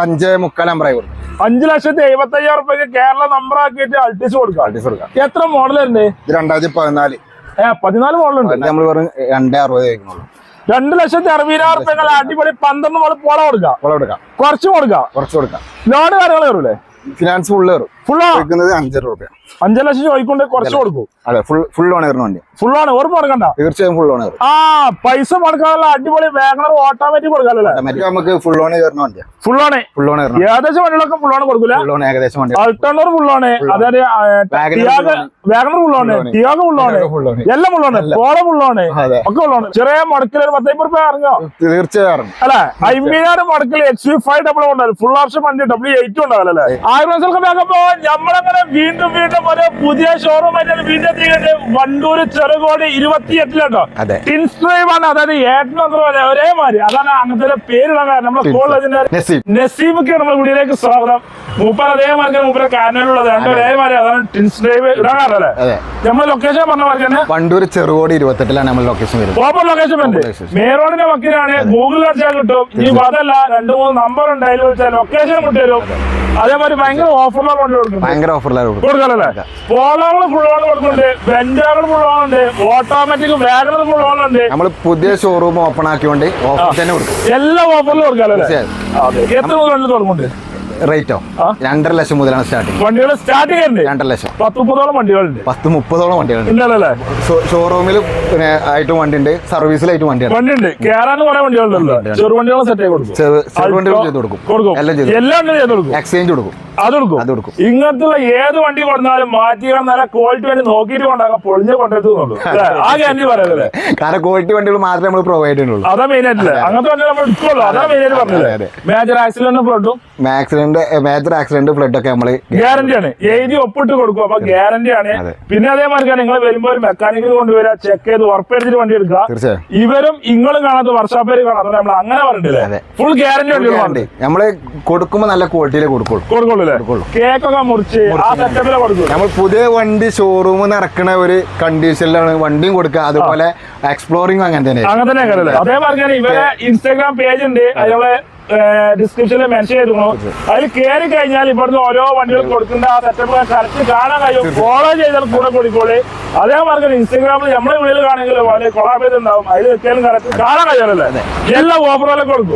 അഞ്ചേ മുക്കാൽ ആയി കൊടുക്കും. അഞ്ചു ലക്ഷത്തി എഴുപത്തി അയ്യായിരം റുപ്യക്ക് കേരള നമ്പർ ആക്കിയിട്ട് അൾട്ടിസ് കൊടുക്കാം. അൾട്ടിസ് കൊടുക്കാം. എത്ര മോഡൽ ഉണ്ട് ഇത് രണ്ടായിരത്തി പതിനാല്. പതിനാല് മോഡൽ ഉണ്ട്. നമ്മൾ വെറും രണ്ടേ അറുപത് കഴിക്കുന്നുള്ളൂ രണ്ട് ലക്ഷത്തി അറുപതിനായിരം റുപ്യങ്ങൾ അടിപൊളി പന്ത്രണ്ട് മോഡൽ പോള കൊടുക്കാം. പോള കൊടുക്കാം. കുറച്ച് കൊടുക്കാം. കുറച്ച് കൊടുക്കാം. ലോഡ് കാര്യങ്ങൾ കയറൂലേ? ഫിനാൻസ് ഫുള്ള് കയറും. അഞ്ചര രൂപ ലക്ഷം ചോദിക്കൊണ്ട് കുറച്ച് കൊടുക്കും. അതെ ഫുൾ ഫുൾ ഓൺ കയറുന്ന വണ്ടി. ഫുള്ളാണ് ഓർമ്മ കൊടുക്കണ്ട തീർച്ചയായും ഫുൾ ഓൺ കയറും ആ പൈസ അടിപൊളി വാഗണർ ഓട്ടോമാറ്റിക് കൊടുക്കാല്ലേ? ഓട്ടോമാറ്റിക് നമുക്ക് ഫുൾ ഓൺ കയറുന്ന വണ്ടിയാണ് ഫുള്ളാണ് ഫുൾ ഓൺ കയറുന്ന ഏകദേശം വണ്ടികളൊക്കെ ഫുള്ളാണ് കൊടുക്കൂല? ഫുൾ ഓൺ ഏകദേശം വണ്ടി. അൾട്ടോണർ അതായത്. വാഗണർ. ടിയാഗ ഫുൾ full എല്ലാം ഫുൾ ഫുൾ ഒക്കെ ഫുള്ളാണ് ചെറിയ മടക്കിൽ ഒരു പത്തൈമ്പത് റുപ്യ ഇറങ്ങോ തീർച്ചയായും അല്ലെ? അമ്പതിനായിരം മടക്കിൽ എക്സ് ഫൈവ് ഡബിൾ ഉണ്ടാവും ഫുൾ ഓപ്ഷൻ വണ്ടി ഡബ്ല്യു എയ്റ്റ് ഉണ്ടാവില്ല ആയിരം നമ്മളങ്ങനെ വീണ്ടും വീണ്ടും ഒരു പുതിയ ഷോറൂം ആയിട്ട് വീണ്ടും എത്തിയിട്ട് വണ്ടൂര് ചെറുകോട് ഇരുപത്തിയെട്ടിലുണ്ടോ ടിൻസ് ആണ്. അതായത് ഏട്ടനത്ര ഒരേ മാതിരി അതാണ് അങ്ങനത്തെ പേരുള്ള കാരണം. നമ്മളെ കോളേജിന്റെ നസീബ് നസീബൊക്കെ നമ്മുടെ വീടിലേക്ക് സ്വാഗതം. മൂപ്പർ അതേമാതിരി മൂപ്പരെ കാനലുള്ളത് രണ്ടും ഒരേമാതിരി. അതാണ് ടിൻസ്ട്രൈവ് ഇടാറല്ലേ അതെ. നമ്മളെ ലൊക്കേഷൻ പറഞ്ഞ മാതിരി തന്നെ വണ്ടൂര് ചെറുകോട് ഇരുപത്തെട്ടിലാണ് നമ്മൾ ലൊക്കേഷൻ വരുന്നത്. പ്രോപ്പർ ലൊക്കേഷൻ ഉണ്ട്. മേറോഡിന്റെ വക്കീലാണ്. ഗൂഗിളിൽ അടിച്ചാൽ കിട്ടും. ഇനി അതല്ല രണ്ട് മൂന്ന് നമ്പർ ഉണ്ട്. അതിൽ വെച്ചാൽ ലൊക്കേഷൻ വിട്ടുതരും അതേമാതിരി ഭയങ്കര ഓഫറുള്ള കൊണ്ട് കൊടുക്കും ഭയങ്കര ഓഫറിലാണ് കൊടുക്കാനല്ലേ? പോളോകൾ ഫുൾ ഓൺ കൊടുക്കുന്നുണ്ട്. ബെഞ്ചാകൾ ഫുൾ ഓൺ ഉണ്ട്. ഓട്ടോമാറ്റിക് വാഗണർ ഫുൾ ഓൺ ഉണ്ട്. നമ്മൾ പുതിയ ഷോറൂം ഓപ്പൺ ആക്കിയോണ്ട് ഓഫർ തന്നെ കൊടുക്കും. എല്ലാ ഓഫറിലും കൊടുക്കാനല്ലേ? എത്ര മുതൽ തുടങ്ങുന്നുണ്ട്? റേറ്റോ. രണ്ടര ലക്ഷം മുതലാണ് സ്റ്റാർട്ടിങ് വണ്ടികൾ സ്റ്റാർട്ട് ചെയ്യുന്നുണ്ട് രണ്ടര ലക്ഷം. പത്ത് മുപ്പതോളം വണ്ടികളുണ്ട്. പത്ത് മുപ്പതോളം വണ്ടികളുണ്ട്. ഷോറൂമിൽ പിന്നെ വണ്ടി ഉണ്ട് സർവീസിലായിട്ടും വണ്ടിയാണ്. വണ്ടിയുണ്ട്. കേറാനും കുറെ വണ്ടികളുണ്ടല്ലോ. ചെറു വണ്ടികൾ സെറ്റ് ആയി കൊടുക്കും. ചെറു വണ്ടികൾ ചെയ്ത് കൊടുക്കും. എല്ലാം ചെയ്ത് എല്ലാം ചെയ്ത് കൊടുക്കും. എക്സ്ചേഞ്ച് കൊടുക്കും. അത് കൊടുക്കും. അത് കൊടുക്കും. ഇങ്ങനത്തുള്ള ഏത് വണ്ടി കൊടുത്താലും മാറ്റി നല്ല ക്വാളിറ്റി വണ്ടി നോക്കിയിട്ട് കൊണ്ടാകാം പൊളിഞ്ഞ കൊണ്ടെത്തുന്നുള്ളൂ ആ ഗ്യാരണ്ടി പറയുന്നത് കാരണം ക്വാളിറ്റി വണ്ടികൾ മാത്രമേ നമ്മൾ പ്രൊവൈഡ് ചെയ്യുന്നുള്ളൂ. അതാ മെയിൻ ആയിട്ടില്ല അങ്ങനത്തെ വണ്ടി നമ്മൾ എടുക്കുള്ളൂ. അതാ മെയിൻ ആയിട്ട് പറഞ്ഞത്. മേജർ ആക്സിഡന്റ് ഫ്ലഡും ആക്സിഡന്റ് മേജർ ആക്സിഡന്റ് ഫ്ലഡ് ഒക്കെ നമ്മൾ ഗ്യാരണ്ടി ആണ്. എഴുതി ഒപ്പിട്ട് കൊടുക്കും. അപ്പൊ ഗ്യാരണ്ടി ആണ്. പിന്നെ അതേമാതിരി നിങ്ങൾ വരുമ്പോ ഒരു മെക്കാനിക്കൽ കൊണ്ടുവരാ ചെക്ക് ചെയ്ത് ഉറപ്പെടുത്തിട്ട് വണ്ടി എടുക്കുക. തീർച്ചയായും. ഇവരും ഇങ്ങളും കാണാത്ത വർഷാപ്പേര് കാണാത്ത നമ്മൾ അങ്ങനെ പറഞ്ഞിട്ടില്ലേ. ഫുൾ ഗ്യാരണ്ടി വണ്ടി നമ്മൾ കൊടുക്കുമ്പോ നല്ല ക്വാളിറ്റിയിലെ കൊടുക്കുള്ളൂ. കൊടുക്കുള്ളൂ. കേക്കൊക്കെ മുറിച്ച് ആ സെറ്റപ്പിലെ കൊടുക്കും. നമ്മൾ പുതിയ വണ്ടി ഷോറൂമിൽ നിന്ന് ഇറക്കുന്ന ഒരു കണ്ടീഷനിലാണ് വണ്ടിയും കൊടുക്കുക. അതുപോലെ എക്സ്പ്ലോറിംഗ് അങ്ങനെ തന്നെ അങ്ങനെ തന്നെ അതേമാതിരി ഇവരെ ഇൻസ്റ്റാഗ്രാം പേജ് ഉണ്ട്. അതിനുള്ള ഡിസ്ക്രിപ്ഷനിൽ മെൻഷൻ ചെയ്തിരുന്നു അതിൽ കയറി കഴിഞ്ഞാൽ ഇവിടുന്ന് ഓരോ വണ്ടികൾ കൊടുക്കുന്ന ആ സെറ്റപ്പ് കറക്റ്റ് കാണാൻ കഴിയും. ഫോളോ ചെയ്താൽ കൂടെ കൂടിക്കോളി. അതേ തന്നെ ഇൻസ്റ്റാഗ്രാമിൽ നമ്മളെ വീട്ടിൽ കാണെങ്കിലും വളരെ കൊളാബ് ഉണ്ടാവും അതിൽ വെച്ചാലും കറക്റ്റ് കാണാൻ കഴിയുമല്ലേ എല്ലാ ഓഫറുകളും കൊടുക്കും.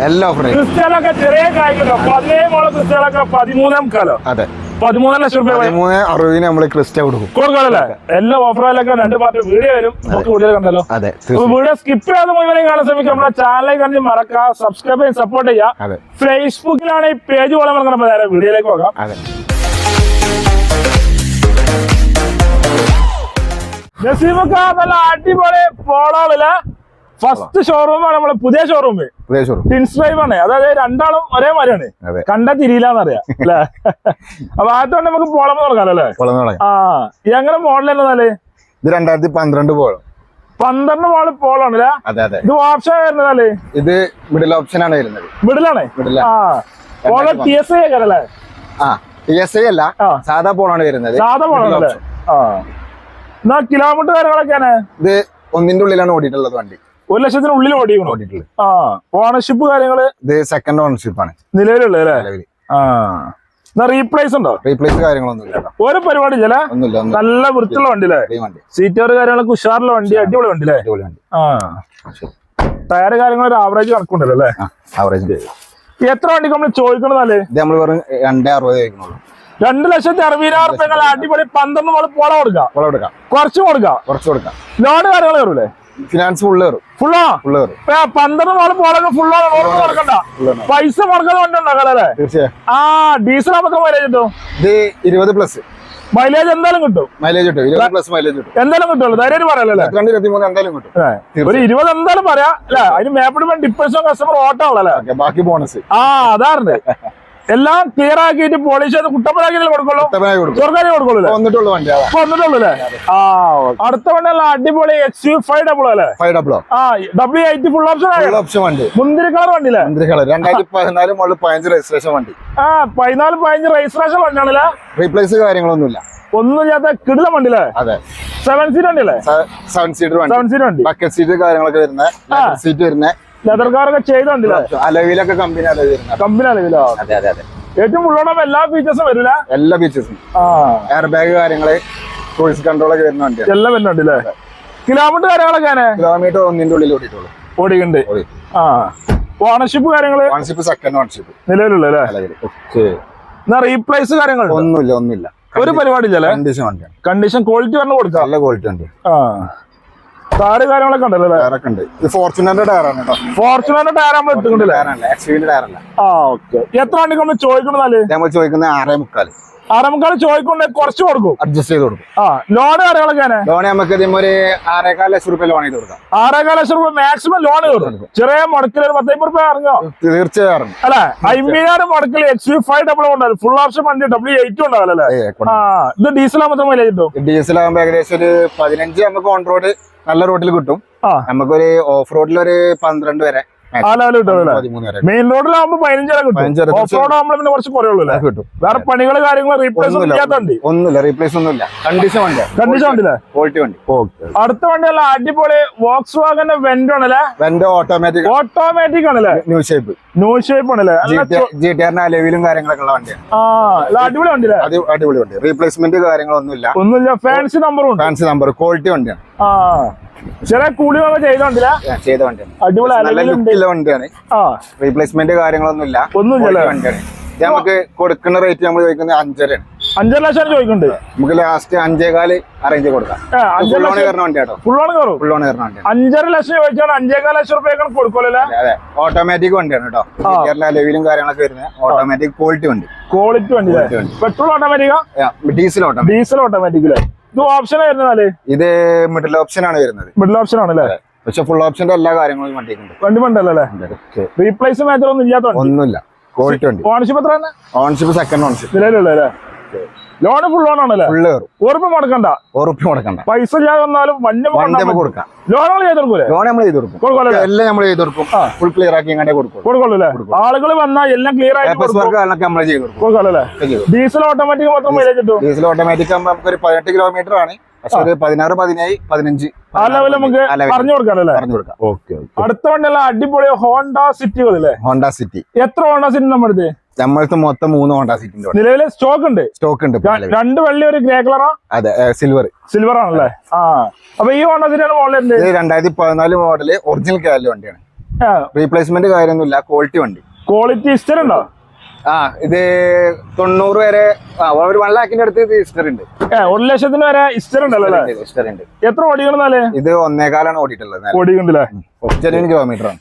ക്രിസ്ത്യാനൊക്കെ ചെറിയ കായ്ക്കുണ്ടോ? പതിനേഴ് മോളെ ക്രിസ്ത്യാനൊക്കെ പതിമൂന്നാം കാലം. അതെ. പതിമൂന്ന് ലക്ഷം രൂപ പതിമൂന്ന് അറുപതിന് നമ്മൾ ക്രിസ്റ്റ കൊടുക്കും. കൊടുക്കാണല്ലേ എല്ലാ ഓഫറുകളിലൊക്കെ രണ്ട് പാർട്ടി വീഡിയോ വരും. വീഡിയോ കണ്ടല്ലോ. അതെ വീഡിയോ സ്കിപ്പ് ചെയ്യാതെ മുഴുവൻ കാണാൻ ശ്രമിക്കുക. നമ്മുടെ ചാനലിൽ കണ്ടി മറക്കുക സബ്സ്ക്രൈബ് ചെയ്യാൻ സപ്പോർട്ട് ചെയ്യുക അതെ. ഫേസ്ബുക്കിലാണ് ഈ പേജ് പോലെ നേരെ വീഡിയോയിലേക്ക് പോകാം. അതെ. നസീമക്ക നല്ല അടിപൊളി പോളോളിൽ ഫസ്റ്റ് ഷോറൂമാണ് നമ്മളെ പുതിയ ഷോറൂം പുതിയ ഷോറൂം ടിൻസ് ഡ്രൈവ് ആണ്. അതായത് രണ്ടാളും ഒരേ മാതിരിയാണ് കണ്ടാ തിരിയില്ലാന്നറിയാം. അല്ലേ? അപ്പൊ ആദ്യത്തോണ്ട് നമുക്ക് പോളം തുടങ്ങാം അല്ലേ? ആ എങ്ങനെ മോഡൽ എന്നല്ലേ ഇത് രണ്ടായിരത്തി പന്ത്രണ്ട് പോളം പന്ത്രണ്ട് മോൾ പോളാണ് അല്ലേ? അതെ അതെ. ഇത് ഓപ്ഷൻ വരുന്നതല്ലേ ഇത് മിഡിൽ ഓപ്ഷൻ ആണ് വരുന്നത്. മിഡിൽ ആണ്. ആ. പോളോ ടി എസ് ഐ അല്ലേ? ആ ടി എസ് ഐ അല്ല. സാധാ പോളാണ് വരുന്നത്. സാധാ പോളാണ് ആ. എന്നാ കിലോമീറ്റർ കാര്യങ്ങളൊക്കെയാണ്? ഇത് ഒന്നിന്റെ ഉള്ളിലാണ് ഓടിയിട്ടുള്ളത് വണ്ടി. ഒരു ലക്ഷത്തിന് ഉള്ളിൽ ഓടിക്കണം ഓടിയിട്ടുള്ളത് ആ ഓണർഷിപ്പ് കാര്യങ്ങൾ ഇത് സെക്കൻഡ് ഓണർഷിപ്പ് ആണ്. നിലവിലുള്ള അല്ലേ? ആ. റീപ്ലേസ് ഉണ്ടോ? റീപ്ലേസ് കാര്യങ്ങളൊന്നും ഇല്ല ഒരു പരിപാടി ഇല്ല ഒന്നുമില്ല നല്ല വൃത്തിയുള്ള വണ്ടി അല്ലേ? സീറ്റർ കാര്യങ്ങളൊക്കെ ഉഷാറുള്ള വണ്ടി അടിപൊളി വണ്ടി അല്ലേ? ആ. ടയർ കാര്യങ്ങൾ ഒരു ആവറേജ് കണക്കുണ്ടല്ലോ അല്ലേ? ആവറേജ് എത്ര വണ്ടി നമ്മൾ ചോദിക്കണതല്ലേ ഇത് നമ്മൾ വെറും രണ്ടേ അറുപത് രണ്ടു രണ്ട് ലക്ഷത്തി അറുപതിനായിരം റുപ്യങ്ങൾ അടിപൊളി പന്ത്രണ്ട് മോൾ പോള കൊടുക്കാം. കൊടുക്കാം. കുറച്ച് കൊടുക്കാം. കുറച്ച് കൊടുക്കാം. ലോഡ് കാര്യങ്ങൾ കയറൂലേ? ഫിനാൻസ് ഫുള്ള് കയറും ഫുള്ളോ ഫുള്ള് കയറും പന്ത്രണ്ട് മോൾ പോളൊക്കെ ഫുള്ളോ കൊടുക്കണ്ട. പൈസ വണ്ടി അല്ലേ? തീർച്ചയായും. ആ ഡീസൽ ആകുമ്പോൾ മൈലേജ് കിട്ടും? ഇത് ഇരുപത് പ്ലസ് മൈലേജ് എന്തായാലും കിട്ടും. മൈലേജ് കിട്ടും. ഇരുപത് പ്ലസ് മൈലേജ് കിട്ടും. എന്തായാലും കിട്ടുമല്ലോ ധൈര്യം പറയാലല്ലേ രണ്ട് ഇരുപത്തി മൂന്ന് എന്തായാലും കിട്ടും. ഒരു ഇരുപത് എന്തായാലും പറയാം. അല്ലെ? അതിന് മേപ്പിടുമ്പോൾ ഡിപ്പെൻസ് കസ്റ്റമർ ഓട്ടോ ഉള്ളല്ലേ ബാക്കി ബോണസ് ആ അതാണ് എല്ലാം ക്ലിയർ ആക്കിയിട്ട് പോളിഷ് ചെയ്ത് കുട്ടപ്പനാക്കി കൊടുക്കുള്ളൂ. സ്വർഗാരി കൊടുക്കുള്ളൂ വന്നിട്ടുള്ള വണ്ടി വന്നിട്ടുള്ളൂ അല്ലേ? ആ അടുത്ത വണ്ടി അല്ല അടിപൊളി എക്സ് യു ഫൈവ് ഡബിൾ അല്ലേ ഫൈവ് ഡബിൾ ആ W eighty full option full option വണ്ടി. മുന്തിരി കളർ വണ്ടി മന്ത്രി കളർ. രണ്ടായിരത്തി പതിനാല് മുകളിൽ പതിനഞ്ച് രജിസ്ട്രേഷൻ വണ്ടി. ആ പതിനാല് പതിനഞ്ച് രജിസ്ട്രേഷൻ വണ്ടിയാണല്ലേ റീപ്ലേസ് കാര്യങ്ങളൊന്നുമില്ല. ഒന്നും ചെയ്യാത്ത കിടിലം വണ്ടിയില്ലേ അതെ. സെവൻ സീറ്റ് വണ്ടിയല്ലേ സെവൻ സീറ്റ് വണ്ടി. സെവൻ സീറ്റ് വണ്ടി. ബക്കറ്റ് സീറ്റ് കാര്യങ്ങളൊക്കെ വരുന്നത്. സീറ്റ് വരുന്ന ലെതർ കാറൊക്കെ ചെയ്തോണ്ടില്ല അലവിലൊക്കെ കമ്പനി അലവ് വരുന്നത് കമ്പനി അലവിലോ? അതെ അതെ അതെ. ഏറ്റവും ഉള്ളോടൊപ്പം എല്ലാ ഫീച്ചേഴ്സും വരില്ല? എല്ലാ ഫീച്ചേഴ്സും ആ. എയർ ബാഗ് കാര്യങ്ങൾ ക്രൂയിസ് കൺട്രോൾ ഒക്കെ വരുന്നുണ്ട് എല്ലാം വരുന്നുണ്ട് അല്ലേ? കിലോമീറ്റർ കാര്യങ്ങളൊക്കെ കിലോമീറ്റർ ഒന്നിന്റെ ഉള്ളിൽ ഓടിയിട്ടുള്ളൂ. ഓടിക്കുന്നുണ്ട് ഓടി. ആ. ഓണർഷിപ്പ് കാര്യങ്ങൾ? ഓണർഷിപ്പ് സെക്കൻഡ് ഓണർഷിപ്പ് നിലവിലുള്ള അല്ലേ? അലവിൽ. എന്നാ റീപ്ലേസ് കാര്യങ്ങൾ ഒന്നുമില്ല ഒന്നുമില്ല. ഒരു പരിപാടി ഇല്ലല്ലേ കണ്ടീഷൻ കണ്ടീഷൻ ക്വാളിറ്റി പറഞ്ഞു കൊടുക്കാം. നല്ല ക്വാളിറ്റി ഉണ്ട് ആ. ടയറ് കാര്യങ്ങളൊക്കെ ഉണ്ടല്ലോ ടയറൊക്കെ ഉണ്ട്. ഇത് ഫോർച്യൂണറിന്റെ ടയറാണ് കേട്ടോ. ഫോർച്യൂണറിന്റെ ടയർ നമ്മൾ എടുത്തിട്ടുണ്ടല്ലേ? ടയറല്ല എക്സ്പീരിയന്റെ ടയറല്ല ആ ഓക്കെ എത്ര വണ്ടിക്ക് നമ്മൾ ചോദിക്കണമെന്നാൽ നമ്മൾ ചോദിക്കുന്നത് ആറേ മുക്കാൽ ആറേമുക്കാൽ ചോദിക്കൊണ്ട് കുറച്ച് കൊടുക്കും. അഡ്ജസ്റ്റ് ചെയ്ത് കൊടുക്കും. ആ ലോൺ കാര്യങ്ങളൊക്കെ ലോൺ നമുക്ക് ഒരു ആറേകാൽ ലക്ഷം റുപ്യ ലോൺ ചെയ്ത് കൊടുക്കാം. ആറേകാൽ ലക്ഷം രൂപ മാക്സിമം ലോൺ കൊടുക്കും. ചെറിയ മുടക്കിൽ ഒരു പത്തൈമ്പത് രൂപ ഇറങ്ങോ? തീർച്ചയായും അല്ലെ? അമ്പതിനായിരം മുടക്കിൽ എക്സ് യു ഫൈവ് ഡബിൾ ഉണ്ടാവും ഫുൾ ഓപ്ഷൻ വണ്ടി ഡബ്ല്യൂ എയ്റ്റ് അല്ലേ ആ ഇത് ഡീസൽ ആകുമ്പോൾ മൈലേജ് കിട്ടും? ഡീസൽ ആകുമ്പോൾ ഏകദേശം ഒരു പതിനഞ്ച് നമുക്ക് ഓൺ റോഡ് നല്ല റോഡിൽ കിട്ടും. നമുക്കൊരു ഓഫ് റോഡിൽ ഒരു പന്ത്രണ്ട് വരെ. ആ ലെവൽ കിട്ടും അല്ലേ? മെയിൻ റോഡിലാകുമ്പോൾ പതിനഞ്ചര കിട്ടും. ഓഫ് റോഡ് ആകുമ്പോൾ പിന്നെ കുറച്ച് കുറയുള്ളൂ അല്ലേ? കിട്ടും. വേറെ പണികൾ കാര്യങ്ങൾ റീപ്ലേസ് ഒന്നും ഒന്നുമില്ല വണ്ടി. റീപ്ലേസ് ഒന്നുമില്ല. കണ്ടീഷൻ വണ്ടി കണ്ടീഷൻ വണ്ടിയില്ലേ ക്വാളിറ്റി വണ്ടി. അടുത്ത വണ്ടിയല്ല അടിപൊളി വോക്സ് വാഗന്റെ വെന്റ് ആണല്ലേ വെൻഡോ ഓട്ടോമാറ്റിക് ഓട്ടോമാറ്റിക് ആണല്ലേ ന്യൂ ഷേപ്പ് ന്യൂ ഷേപ്പ് ആണല്ലേ ജി ടി ആറിന്റെ കാര്യങ്ങളൊക്കെ ഉള്ള വണ്ടിയാണ് ആ അടിപൊളി വണ്ടിയില്ലേ അടിപൊളി വണ്ടി. റീപ്ലേസ്മെന്റ് കാര്യങ്ങളൊന്നുമില്ല. ഒന്നുമില്ല ഫാൻസി നമ്പറും ഫാൻസി നമ്പർ ക്വാളിറ്റി വണ്ടിയാണ്. ആ ചെറിയ കൂലിയൊക്കെ ചെയ്തോണ്ടില്ല ഞാൻ ചെയ്ത വണ്ടിയാണ്. അടിപൊളി നല്ല വണ്ടിയാണ്. റീപ്ലേസ്മെന്റ് കാര്യങ്ങളൊന്നുമില്ല. ഒന്നുമില്ല quality വണ്ടിയാണ്. നമുക്ക് കൊടുക്കുന്ന റേറ്റ് നമ്മൾ ചോദിക്കുന്നത് അഞ്ചരയാണ്. അഞ്ചര ലക്ഷം ചോദിക്കുന്നുണ്ട് നമുക്ക് ലാസ്റ്റ് അഞ്ചേകാൽ അറേഞ്ച് കൊടുക്കാം. ഫുൾ ഓൺ ലക്ഷം. കയറുന്ന വണ്ടി കേട്ടോ ഫുൾ കയറും? കയറുന്ന അഞ്ചര ലക്ഷം ചോദിച്ചാൽ അഞ്ചേകാൽ ലക്ഷം റുപ്യൊക്കെ കൊടുക്കുമല്ലോ അതെ ഓട്ടോമാറ്റിക് വണ്ടിയാണ് കേട്ടോ. ആ. ലെവലും കാര്യങ്ങളൊക്കെ വരുന്നത്. ഓട്ടോമാറ്റിക് ക്വാളിറ്റി വണ്ടി. ക്വാളിറ്റി വണ്ടി. Petrol automatic diesel automatic diesel automatic ഇത് ഓപ്ഷൻ വരുന്നാൽ ഇത് മിഡിൽ ഓപ്ഷൻ ആണ് വരുന്നത്. മിഡിൽ ഓപ്ഷൻ ആണല്ലേ? പക്ഷെ ഫുൾ ഓപ്ഷന്റെ എല്ലാ കാര്യങ്ങളും വണ്ടിക്കുണ്ട് വണ്ടി മണ്ടല്ലേ റീപ്ലേസ് മേജർ ഒന്നും ഇല്ലാത്ത ഒന്നുമില്ല. ക്വാളിറ്റി വണ്ടി. ഓണർഷിപ്പ് എത്ര ഓൺഷിപ്പ് സെക്കൻഡ് ഓൺഷിപ്പ് നിലവിലുള്ള ലോണ് ഫുൾ ലോൺ ആണല്ലേ? ഫുള്ള് കയറും ഉറപ്പ് മുടക്കണ്ട. ഉറപ്പ് മുടക്കണ്ട. പൈസ ഇല്ലാതെ വന്നാലും വണ്ടി വണ്ടി കൊടുക്കാം. ചെയ്ത് കൊടുക്കൂലേ ലോൺ നമ്മൾ ചെയ്ത് കൊടുക്കും എല്ലാം നമ്മൾ ചെയ്ത് കൊടുക്കും ഫുൾ ക്ലിയർ ആക്കി അങ്ങനെ കൊടുക്കും ആളുകൾ വന്നാൽ എല്ലാം ക്ലിയർ ആയിട്ട് നമ്മൾ ചെയ്ത് കൊടുക്കും. ഡീസൽ ഓട്ടോമാറ്റിക് മാത്രം മൈലേജ് കിട്ടും. ഡീസൽ ഓട്ടോമാറ്റിക് ആകുമ്പോൾ നമുക്ക് ഒരു പതിനെട്ട് കിലോമീറ്റർ ആണ്. പക്ഷെ ഒരു പതിനാറ് പതിനേഴ് പതിനഞ്ച്. ആ ലെവൽ നമുക്ക് പറഞ്ഞു പറഞ്ഞു കൊടുക്കാം. ഓക്കെ അടുത്ത വണ്ടിയല്ല അടിപൊളി ഹോണ്ട സിറ്റികളില്ലേ ഹോണ്ട സിറ്റി എത്ര ഹോണ്ട സിറ്റി നമ്മുടെ നമ്മൾക്ക് മൊത്തം മൂന്ന് ഹോണ്ട സിറ്റിന്റെ നിലവിലെ സ്റ്റോക്ക് ഉണ്ട്. സ്റ്റോക്ക് ഉണ്ട് രണ്ട് വെള്ളി ഒരു ഗ്രേ കളറാ അതെ സിൽവർ സിൽവർ ആണല്ലേ? ആ. അപ്പൊ ഈ ഹോണ്ട സീറ്റാണ് മോഡൽ രണ്ടായിരത്തി പതിനാല് മോഡൽ ഒറിജിനൽ കാലിലെ വണ്ടിയാണ്. റീപ്ലേസ്മെന്റ് കാര്യമൊന്നുമില്ല ക്വാളിറ്റി വണ്ടി. ക്വാളിറ്റി ഇഷ്ടം ഉണ്ടോ? ആ ഇത് തൊണ്ണൂറ് വരെ ഒരു വൺ ലാഖിന്റെ അടുത്ത് ഇസ്റ്റർ ഉണ്ട്. ഒരു ലക്ഷത്തിന് വരെ ഇസ്റ്റർ ഉണ്ടല്ലോ ഇസ്റ്റർ ഉണ്ട് എത്ര ഓടിക്കണമെന്നാലേ ഇത് ഒന്നേകാലാണ് ഓടിയിട്ടുള്ളത് ഓടിക്കണ്ടല്ലേ ജെനുവിൻ കിലോമീറ്റർ ആണ്.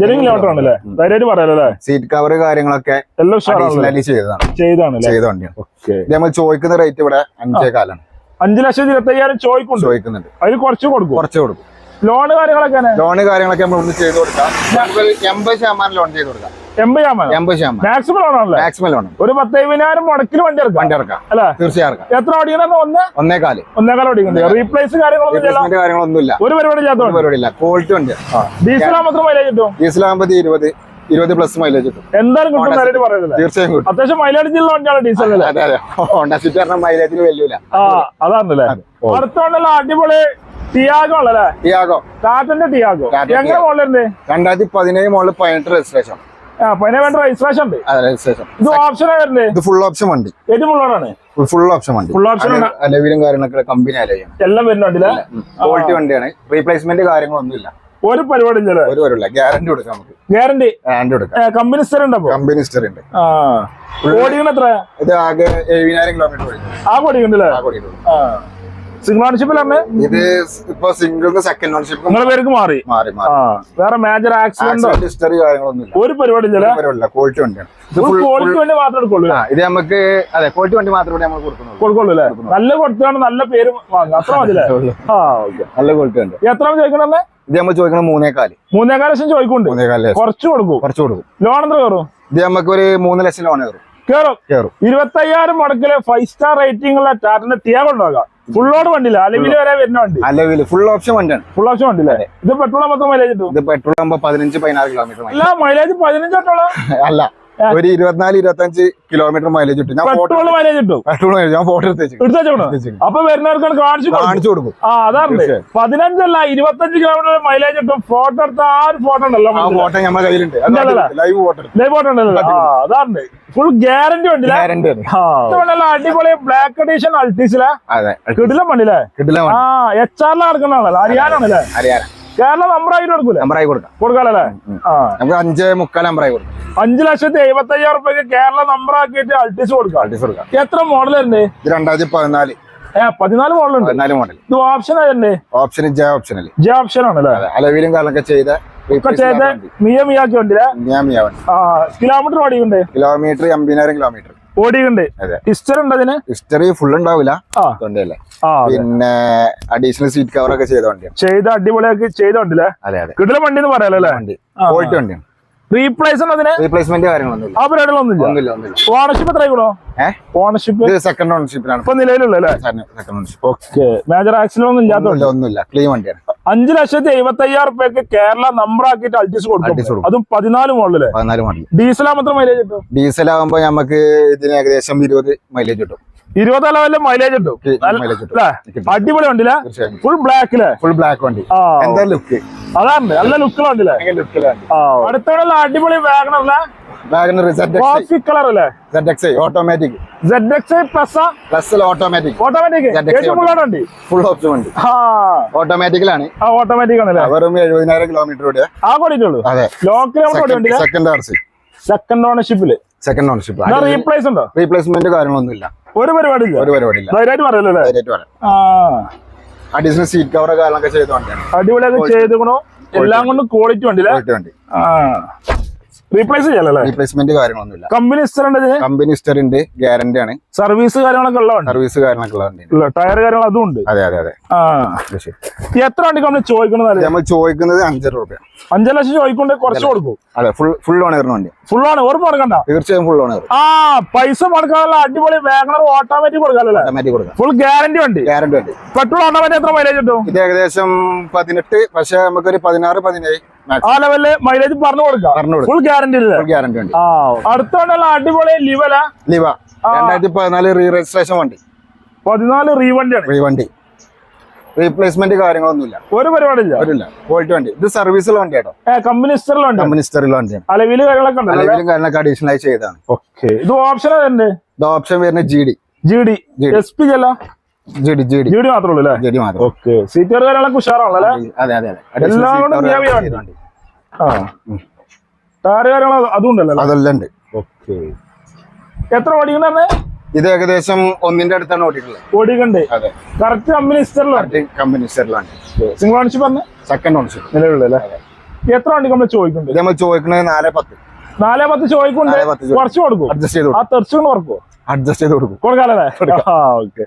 ജനുവിൻ കിലോമീറ്റർ ആണല്ലേ? ധൈര്യമായിട്ട് പറയാലോ സീറ്റ് കവർ കാര്യങ്ങളൊക്കെ എല്ലാം ചെയ്തതാണ്. ചെയ്താണല്ലേ ചെയ്ത വണ്ടിയാണ്. ഇത് നമ്മൾ ചോദിക്കുന്ന റേറ്റ് ഇവിടെ അഞ്ചേകാലാണ് അഞ്ചു ലക്ഷത്തി ഇരുപത്തയ്യായിരം ചോദിക്കുന്നു ചോദിക്കുന്നുണ്ട്. അതിൽ കുറച്ച് കൊടുക്കും. കുറച്ച് കൊടുക്കും. ലോണ് കാര്യങ്ങളൊക്കെ ലോണ് കാര്യങ്ങളൊക്കെ നമ്മൾ ഒന്ന് ചെയ്ത് കൊടുക്കാം. എൺപത് ശതമാനം ലോൺ ചെയ്ത് കൊടുക്കാം. എൺപത് ശതമാനം. എൺപത് ശതമാനം. മാക്സിമം ലോൺ ആണല്ലേ? മാക്സിമം ലോൺ ഒരു പത്തേവിനായിരം മുടക്കിൽ വണ്ടി ഇറക്കാം വണ്ടി ഇറക്കാം അല്ലേ? തീർച്ചയായും എത്ര ഓടിക്കണം ഒന്ന്? ഒന്നേകാൽ. ഒന്നേക്കാൾ ഓടിക്കുന്നുണ്ട്. റീപ്ലേസ് കാര്യങ്ങളൊന്നും കാര്യങ്ങളൊന്നുമില്ല. ഒരു പരിപാടി ഇല്ലാത്ത പരിപാടി ഇല്ല. ക്വാളിറ്റി ഡീസൽ മാത്രം മൈലേജ് കിട്ടും? ഡീസൽ ആകുമ്പോൾ ഇരുപത് ഇരുപത് പ്ലസ് മൈലേജ് കിട്ടും. എന്തായാലും കിട്ടും പറയുന്നത്. തീർച്ചയായും കിട്ടും. അത്യാവശ്യം മൈലേജ് വണ്ടിയാണ് ഡീസൽ അതെ അതെ. ഹോണ്ട സിറ്റി പറഞ്ഞ മൈലേജിന് വലിയ ആ അതാണല്ലേ. ഓ. അടുത്ത വണ്ടല്ല അടിപൊളി ടിയാഗോ ടിയാഗോ ടാറ്റന്റെ ടിയാഗോ എങ്ങനെ. മോളിലുണ്ട് രണ്ടായിരത്തി പതിനേഴ് മോളിൽ പതിനെട്ട് രജിസ്ട്രേഷൻ രജിസ്ട്രേഷൻ ഇത് ഓപ്ഷൻ ഇത് ഫുൾ ഓപ്ഷൻ വണ്ടി. ഏറ്റവും ഫുള്ളാണ് ഫുൾ ഓപ്ഷൻ വണ്ടി. Full option. അലവിലും കാര്യങ്ങളൊക്കെ കമ്പനി അലവിയാണ് എല്ലാം വരുന്നുണ്ടല്ലേ ക്വാളിറ്റി വണ്ടിയാണ്. റീപ്ലേസ്മെന്റ് കാര്യങ്ങളൊന്നുമില്ല. ഒരു പരിപാടി ഇല്ലല്ലേ ഒരു വരില്ല ഗ്യാരണ്ടി കൊടുക്കാം നമുക്ക്. ഗ്യാരണ്ടി ഗ്യാരണ്ടി കൊടുക്കാം. കമ്പനി സ്റ്റർ ഉണ്ടോ കമ്പനി സ്റ്റർ ഉണ്ട്. ഓടിക്കണ എത്ര ഇത് ആകെ എഴുപതിനായിരം കിലോമീറ്റർ ആ ഓടിക്കണ്ടല്ലേ ആ ഓടിക്കും ആ. സിംഗിൾ ഓണർഷിപ്പിലാണ് ഇത് ഇപ്പൊ സിംഗിൾ സെക്കൻഡ് ഓൺഷിപ്പ് നിങ്ങളെ പേർക്ക് മാറി? മാറി മാറി. ആ വേറെ മേജർ ആക്സിഡന്റോ ഹിസ്റ്ററി കാര്യങ്ങളൊന്നും ഒരു പരിപാടി ക്വാളിറ്റി വണ്ടിയാണ്. ക്വാളിറ്റി വണ്ടി മാത്രമേ എടുക്കുള്ളൂ ഇത് നമുക്ക് അതെ ക്വാളിറ്റി വണ്ടി മാത്രമേ നമ്മൾ കൊടുക്കുന്നുള്ളൂ. കൊടുക്കുള്ളൂ അല്ലേ? നല്ല കൊടുത്താണ് നല്ല പേര് വാങ്ങുക. അത്ര ആ ഓക്കെ. നല്ല ക്വാളിറ്റി ഉണ്ട് എത്ര ചോദിക്കണേ ഇത് നമ്മൾ ചോദിക്കണം മൂന്നേകാൽ. മൂന്നേകാൽ ലക്ഷം ചോദിക്കുന്നുണ്ട്. മൂന്നേകാൽ ലക്ഷം. കുറച്ച് കൊടുക്കും. കുറച്ച് കൊടുക്കും. ലോൺ എത്ര കയറും? ഇത് നമുക്ക് ഒരു മൂന്ന് ലക്ഷം ലോൺ കയറും. കയറും. കയറും. ഇരുപത്തയ്യായിരം മുടക്കിലെ ഫൈവ് സ്റ്റാർ റേറ്റിംഗ് ഉള്ള ടാറ്റിന്റെ ടിയാഗോ ഉണ്ടാകാം ഫുള്ളോട് വണ്ടിയില്ല അലവിൽ വരെ വരുന്ന വണ്ടി? അലവിൽ ഫുൾ ഓപ്ഷൻ വണ്ടിയാണ്. ഫുൾ ഓപ്ഷൻ വണ്ടിയില്ലേ ഇത് പെട്രോൾ ആകുമ്പോൾ മൈലേജ് കിട്ടും? ഇത് പെട്രോൾ ആകുമ്പോൾ പതിനഞ്ച് പതിനാറ് കിലോമീറ്റർ അല്ല മൈലേജ് പതിനഞ്ചോട്ടോളം അല്ല. ഒരു ഇരുപത്തിനാല് ഇരുപത്തഞ്ച് കിലോമീറ്റർ മൈലേജ് കിട്ടും പെട്രോൾ മൈലേജ് കിട്ടും പെട്രോൾ ഞാൻ ഫോട്ടോ എടുത്ത്. അപ്പൊ വരുന്നവർക്കാണ് കാണിച്ചു കാണിച്ചു കൊടുക്കും. ആ അതാണ്. പതിനഞ്ചല്ല ഇരുപത്തഞ്ച് കിലോമീറ്റർ മൈലേജ് കിട്ടും ഫോട്ടോ എടുത്ത ആ ഒരു ഫോട്ടോ ഉണ്ടല്ലോ ഫോട്ടോ നമ്മുടെ കയ്യിലുണ്ട്. ലൈവ് ഫോട്ടോ ലൈവ് ഫോട്ടോ ഉണ്ടല്ലോ. ആ അതാണ്. ഫുൾ ഗ്യാരണ്ടി ഉണ്ട് ഗ്യാരണ്ടി അടിപൊളി ബ്ലാക്ക് എഡീഷൻ അൾട്ടീസിലെ കിടിലം പണ്ടില്ലേ കിട്ടില്ല ആ എച്ച് ആറിൽ നടക്കുന്നതാണല്ലോ. അറിയാനാണല്ലേ അറിയാം കേരള നമ്പർ ആയിട്ട് കൊടുക്കൂലേ? നമ്പറായി കൊടുക്കാം. കൊടുക്കാല്ലേ നമുക്ക് അഞ്ച് മുക്കാൽ നമ്പറായി കൊടുക്കാം. അഞ്ചു ലക്ഷത്തി എഴുപത്തി അയ്യായിരം റുപ്യക്ക് കേരള നമ്പർ ആക്കിയിട്ട് അൾട്ടീസ് കൊടുക്കാം. അൾട്ടിസ് കൊടുക്കാം. എത്ര മോഡൽ തന്നെ രണ്ടായിരത്തി പതിനാല്. പതിനാല് മോഡൽ ഉണ്ട്. പതിനാല് മോഡൽ ഇത് ഓപ്ഷൻ ആയിരുന്നേ option J optional J option ആണല്ലേ? അലവിലും കാലൊക്കെ ചെയ്ത ചെയ്ത് മിയ മിയാക്കി വണ്ടിയില്ലേ മിയ മിയ വണ്ടി. കിലോമീറ്റർ ഓടിയുണ്ട് കിലോമീറ്റർ എൺപതിനായിരം കിലോമീറ്റർ. അതെ. ഹിസ്റ്ററി ഉണ്ട് അതിന്? ഹിസ്റ്ററി ഫുൾ ഉണ്ടാവില്ല. പിന്നെ അഡീഷണൽ സീറ്റ് കവർ ഒക്കെ ചെയ്ത വണ്ടിയാണ്. ചെയ്ത അടിപൊളിയാക്കി ചെയ്ത വണ്ടിയില്ലേ? കിടല വണ്ടി എന്ന് പറയാലോ അല്ലേ. ക്വാളിറ്റി വണ്ടിയാണ്. റീപ്ലേസ്മെന്റ് ആ ഓണർഷിപ്പ് സെക്കൻഡ് ഓണർഷിപ്പിലാണ് ഇപ്പൊ നിലവിലുള്ള second ownership okay major accident ഒന്നും ഇല്ലാത്ത ഒന്നുമില്ല ക്ലീൻ വണ്ടിയാണ്. അഞ്ചു ലക്ഷത്തി എഴുപത്തി അയ്യായിരം റുപ്യക്ക് കേരള നമ്പർ ആക്കിയിട്ട് അൾട്ടിസ് കൊടുക്കും. അതും പതിനാല് മോഡൽ പതിനാല് മോഡൽ ഡീസൽ മാത്രം മൈലേജ് കിട്ടും? ഡീസൽ ആകുമ്പോ നമുക്ക് ഇതിന് ഏകദേശം ഇരുപത് മൈലേജ് കിട്ടും. ഇരുപത് അല്ല മൈലേജ് കിട്ടും? അടിപൊളി വണ്ടിയിലെ ഫുൾ ബ്ലാക്കിൽ ഫുൾ ബ്ലാക്ക് വണ്ടി. എന്താ ലുക്ക് അതാണ് നല്ല ലുക്കിൽ വണ്ടിയില്ലേ അടുത്തുള്ള അടിപൊളി വാഗണറിലെ വാഗണർ സെഡ് കോഫി കളർ അല്ലേ? Z X automatic full option ഉണ്ട് ആ? ഓട്ടോമാറ്റിക്കലാണ് ആ. ഓട്ടോമാറ്റിക് ആണല്ലേ? വെറും എഴുപതിനായിരം കിലോമീറ്റർ ഓടിയ. ആ കൂടിയിട്ടുള്ളൂ? അതെ. ലോക്കൽ സെക്കൻഡ് സെക്കൻഡ് ഓണർഷിപ്പിൽ സെക്കൻഡ് ഓണർഷിപ്പ് റീപ്ലേസ് ഉണ്ടോ? റീപ്ലേസ്മെന്റ് കാര്യങ്ങളൊന്നുമില്ല. ഒരു പരിപാടി ഒരു പരിപാടിയില്ല. ധൈര്യമായിട്ട് പറയല്ലോ? അല്ലേ ധൈര്യമായിട്ട് പറയാം ആ. അഡീഷണൽ സീറ്റ് കവർ കാര്യങ്ങളൊക്കെ ചെയ്ത വണ്ടിയാണ്. അടിപൊളിയൊക്കെ ചെയ്തുകൊണ്ടോ എല്ലാം കൊണ്ടും ക്വാളിറ്റി ക്വാളിറ്റി വണ്ടി. ആ. റീപ്ലേസ് റീപ്ലേസ്മെന്റ് കാര്യങ്ങളൊന്നുമില്ല. കമ്പനി ഹിസ്റ്റർ ഉണ്ട് കമ്പനി ഹിസ്റ്റർ ഉണ്ട് ഗ്യാരണ്ടി ആണ്. സർവീസ് കാര്യങ്ങളൊക്കെ ഉള്ള സർവീസ് കാര്യങ്ങളൊക്കെ ഉള്ള ടയർ കാര്യങ്ങൾ അതും ഉണ്ട്. അതെ അതെ അതെ. എത്ര വണ്ടി നമ്മൾ ചോദിക്കുന്നത് നമ്മൾ ചോദിക്കുന്നത് അഞ്ചര രൂപ അഞ്ചര ലക്ഷം ചോദിക്കൊണ്ട് കുറച്ച് കൊടുക്കും. അതെ ഫുൾ ഫുൾ ഓണറിന് വണ്ടി. ഫുൾ ആണ് ഓർമ്മ കൊടുക്കണ്ട? തീർച്ചയായും ഫുൾ ഓണർ ആ പൈസ മുടക്കാനുള്ള അടിപൊളി വാഗണർ ഓട്ടോമാറ്റിക് കൊടുക്കാമല്ലോ ഓട്ടോമാറ്റിക് കൊടുക്കാം. ഫുൾ ഗ്യാരണ്ടി വണ്ടി. ഗ്യാരണ്ടി വണ്ടി. പെട്രോൾ ഓട്ടോമാറ്റിക് എത്ര മൈലേജ് കിട്ടും? ഇത് ഏകദേശം പതിനെട്ട് പക്ഷെ നമുക്കൊരു പതിനാറ് പതിനേഴ് ആ ലെവലിൽ മൈലേജ് പറഞ്ഞു കൊടുക്കാം. പറഞ്ഞു ഫുൾ ഗ്യാരണ്ടി ഗ്യാരണ്ടി ഉണ്ട്. അടുത്തോണ്ടുള്ള അടിപൊളി ലിവല ലിവ രണ്ടായിരത്തി പതിനാല് റീ രജിസ്ട്രേഷൻ വണ്ടി. പതിനാല് റീ റീവണ്ടി റീപ്ലേസ്മെന്റ് കാര്യങ്ങളൊന്നുമില്ല. ഒരു പരിപാടി ഇല്ല വരില്ല ക്വാളിറ്റി വണ്ടി. ഇത് സർവീസുള്ള വണ്ടി കേട്ടോ ഏ കമ്പനി ഹിസ്റ്ററിലുണ്ട് കമ്പനി ഹിസ്റ്ററിലുള്ള വണ്ടിയാണ്. അലവിൽ കാര്യങ്ങളൊക്കെ അലവിലും കാര്യങ്ങളൊക്കെ അഡീഷണൽ ആയി ചെയ്തതാണ്. ഓക്കെ ഇത് ഓപ്ഷൻ ഇത് ഓപ്ഷൻ വരുന്നത് G D G D S P അല്ല G D G D G D മാത്രമേ ഉള്ളൂ. അല്ലേ മാത്രം ഓക്കെ. സീറ്റർ കാര്യങ്ങളൊക്കെ ഉഷാറാണല്ലോ അല്ലേ? അതെ അതെ അതെ എല്ലാം കൊണ്ടും വണ്ടി. ആ. ടയർ കാര്യങ്ങൾ അതും ഉണ്ടല്ലോ അതെല്ലാം ഉണ്ട്. ഓക്കെ. എത്ര ഓടിക്കണ്ടേ ഇത് ഏകദേശം ഒന്നിന്റെ അടുത്താണ് ഓടിയിട്ടുള്ളത്. ഓടിക്കണ്ടേ അതെ. കറക്റ്റ് കമ്പനി ഹിസ്റ്ററിലാണ് കമ്പനി ഹിസ്റ്ററിലാണ് സിംഗിൾ പറഞ്ഞ സെക്കൻഡ് ഓണർഷിപ്പ് നിലവിലുള്ള എത്ര വണ്ടി നമ്മൾ ചോദിക്കുന്നുണ്ട്? നമ്മൾ ചോദിക്കുന്നത് നാല് പത്ത്. നാലേ പത്ത് ചോദിക്കുന്നുണ്ട്. കുറച്ച് കൊടുക്കും. അഡ്ജസ്റ്റ് ചെയ്ത് ആ തെറിച്ചുകൊണ്ട് കുറക്കുമോ അഡ്ജസ്റ്റ് ചെയ്ത് കൊടുക്കും. കൊടുക്കാല്ലേ ഓക്കെ.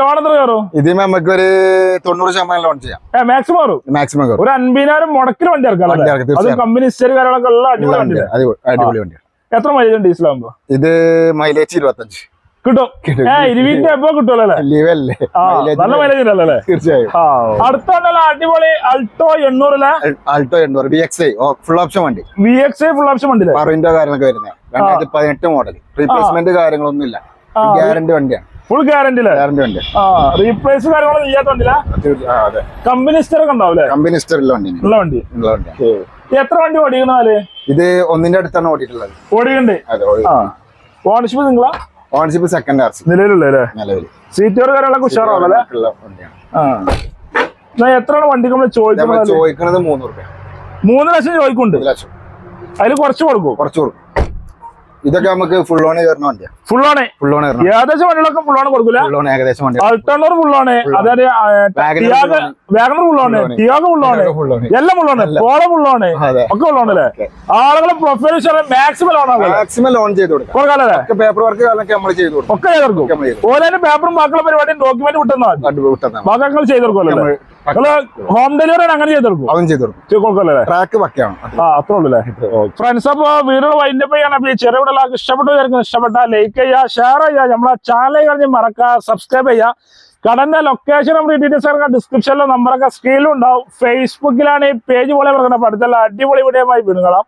ലോൺ എത്ര കയറും? ഇതിന് നമുക്ക് ഒരു തൊണ്ണൂറ് ശതമാനം ലോൺ ചെയ്യാം. മാക്സിമം കയറും? മാക്സിമം കയറും. ഒരു അൻപതിനായിരം മുടക്കിൽ വണ്ടി ഇറക്കാം അത് കമ്പനി ഹിസ്റ്ററി കാര്യങ്ങളൊക്കെ ഉള്ള അടിപൊളി വണ്ടി അടിപൊളി വണ്ടി എത്ര മൈലേജ് ഉണ്ട് ഡീസലാകുമ്പോ ഇത് മൈലേജ് ഇരുപത്തഞ്ച്. കിട്ടും. ഇരുവിന്റെ എപ്പോ കിട്ടുമല്ലോ നല്ല മൈലേജ് അല്ലേ? തീർച്ചയായും. അടുത്തുണ്ടല്ലോ അടിപൊളി അൾട്ടോ എണ്ണൂറിലെ ആൾട്ടോ എണ്ണൂറ് B X I full option വണ്ടി. വി എക്സ് ഫുൾ ഓപ്ഷൻ വണ്ടി പറിന്റെ കാര്യങ്ങളൊക്കെ വരുന്നത് രണ്ടായിരത്തി പതിനെട്ട് മോഡൽ റീപ്ലേസ്മെന്റ് കാര്യങ്ങളൊന്നും ഇല്ല ഗ്യാരണ്ടി വണ്ടിയാണ്. ഫുൾ ഗ്യാരണ്ടി ഗ്യാരണ്ടി വണ്ടി ആ റീപ്ലേസ് കാര്യങ്ങളൊന്നും ചെയ്യാത്ത വണ്ടിയില്ല അതെ. കമ്പനി ഹിസ്റ്ററി ഒക്കെ കമ്പനി അല്ലേ ഉള്ള വണ്ടി ഉള്ള വണ്ടി. ഉള്ള വണ്ടി എത്ര വണ്ടി ഓടിക്കണാൽ ഇത് ഒന്നിന്റെ അടുത്താണ് ഓടിയിട്ടുള്ളത്. ഓടിക്കണ്ട് ഓണർഷിപ്പ് നിങ്ങളാ ഓണർഷിപ്പ് സെക്കൻഡ് ആർ നിലവിലുള്ള നിലവിൽ സീറ്റുകൾ കാര്യങ്ങളൊക്കെ ഉഷാറാവും അല്ലേ? ഉള്ള വണ്ടിയാണ്. ആ. എന്നാ എത്രയാണ് വണ്ടി നമ്മൾ ചോദിക്കുന്നത്? ചോദിക്കുന്നത് മൂന്ന് റുപ്യ. മൂന്ന് ലക്ഷം ചോദിക്കുന്നുണ്ട്. അതിൽ കുറച്ച് കൊടുക്കും. കുറച്ച് കൊടുക്കും. ഇതൊക്കെ നമുക്ക് ഫുൾ ഓൺ കയറുന്ന വണ്ടിയാണ് ഫുൾ ഓൺ ഫുൾ ഓൺ കയറണം ഏകദേശം വണ്ടികളൊക്കെ ഫുൾ ഓൺ കൊടുക്കില്ല? ഫുൾ ഓൺ ഏകദേശം വണ്ടി ഫുൾ ഓണ് അതായത് Wagoner ഓണ് full ആണ്. വാഗണർ എല്ലാം full on Tiago full on ഒക്കെ ഫുൾ പോള. ഒക്കെ ഫുള്ളാണല്ലേ ആളുകളെ പ്രൊഫൈൽ മാക്സിമം ലോണാണ് മാക്സിമം ലോൺ ചെയ്ത് കൊടുക്കും. പേപ്പർ വർക്ക് നമ്മൾ ചെയ്ത് കൊടുക്കും. ഒക്കെ ഒക്കെ ഓരോ പേപ്പറും ബാക്കിയുള്ള പരിപാടിയും ഡോക്യുമെന്റ് വിട്ടെന്നാ വിട്ടെന്നാ ബാക്കി നിങ്ങൾ ചെയ്തെടുക്കുമല്ലോ നമ്മൾ നിങ്ങൾ ഹോം ഡെലിവറി അങ്ങനെ ചെയ്തെടുക്കും അതും ചെയ്ത് കൊടുക്കും. കൊടുക്കല്ലേ? ട്രാക്ക് പക്കയാണ്. ആ അത്രേ ഉള്ളൂ ഫ്രണ്ട്സ് അപ്പൊ വീടുകൾ വൈൻഡപ്പ് ചെയ്യണം. അപ്പൊ ഈ ചെറിയ വീഡിയോ എല്ലാവർക്കും ഇഷ്ടപ്പെട്ടു വിചാരിക്കുന്നു. ഇഷ്ടപ്പെട്ട ലൈക്ക് ചെയ്യുക ഷെയർ ചെയ്യുക. നമ്മളെ ചാനൽ കഴിഞ്ഞ് മറക്കുക സബ്സ്ക്രൈബ് ചെയ്യുക. കടന്റെ ലൊക്കേഷൻ നമ്മുടെ ഡീറ്റെയിൽസ് ഒക്കെ ഡിസ്ക്രിപ്ഷനിലെ നമ്പറൊക്കെ സ്ക്രീനിലും ഉണ്ടാവും. ഫേസ്ബുക്കിലാണ് ഈ പേജ് പോലെ പറയുന്നത് അടുത്തുള്ള അടിപൊളി വീഡിയോ ആയി കാണാം.